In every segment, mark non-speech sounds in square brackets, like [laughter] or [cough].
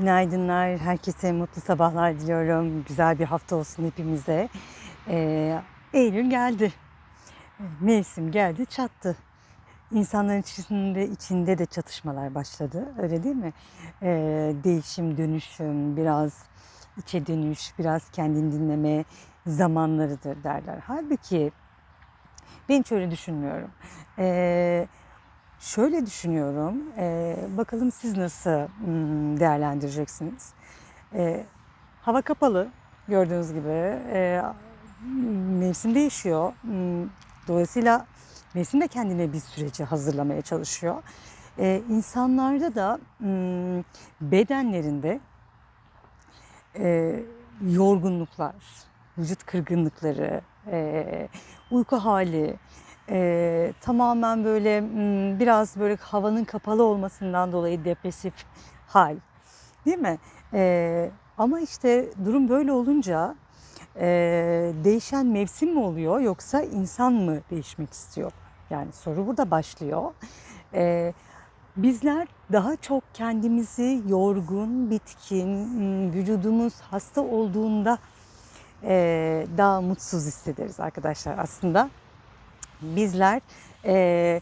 Günaydınlar, herkese mutlu sabahlar diliyorum. Güzel bir hafta olsun hepimize. Ee, Eylül geldi. Mevsim geldi, çattı. İnsanların içinde, içinde de çatışmalar başladı, öyle değil mi? Ee, değişim, dönüşüm, biraz içe dönüş, biraz kendini dinleme zamanlarıdır derler. Halbuki ben hiç öyle düşünmüyorum. Ee, Şöyle düşünüyorum, e, bakalım siz nasıl hmm, değerlendireceksiniz? E, hava kapalı gördüğünüz gibi, e, mevsim değişiyor. Hmm, Dolayısıyla mevsim de kendine bir süreci hazırlamaya çalışıyor. E, insanlarda da hmm, bedenlerinde e, yorgunluklar, vücut kırgınlıkları, e, uyku hali, e, tamamen böyle m, biraz böyle havanın kapalı olmasından dolayı depresif hal, değil mi? E, ama işte durum böyle olunca e, değişen mevsim mi oluyor yoksa insan mı değişmek istiyor? Yani soru burada başlıyor. E, Bizler daha çok kendimizi yorgun, bitkin, m, vücudumuz hasta olduğunda eee, daha mutsuz hissederiz arkadaşlar aslında. Bizler eee,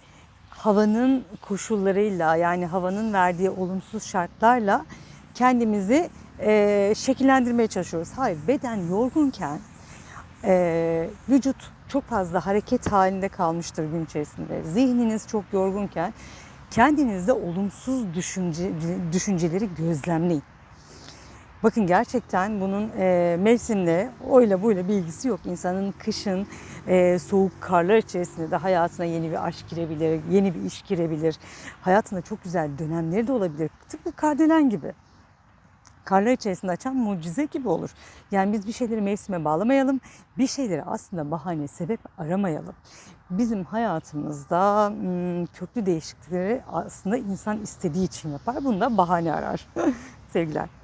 havanın koşullarıyla yani havanın verdiği olumsuz şartlarla kendimizi eee, şekillendirmeye çalışıyoruz. Hayır beden yorgunken eee, vücut çok fazla hareket halinde kalmıştır gün içerisinde. Zihniniz çok yorgunken kendinizde olumsuz düşünce, düşünceleri gözlemleyin. Bakın gerçekten bunun e, mevsimle öyle böyle bir ilgisi yok. İnsanın kışın e, soğuk karlar içerisinde de hayatına yeni bir aşk girebilir, yeni bir iş girebilir. Hayatında çok güzel dönemleri de olabilir. Tıpkı kardelen gibi karlar içerisinde açan mucize gibi olur. Yani biz bir şeyleri mevsime bağlamayalım, bir şeyleri aslında bahane, sebep aramayalım. Bizim hayatımızda hmm, köklü değişiklikleri aslında insan istediği için yapar. Bunda bahane arar. [laughs] Sevgiler.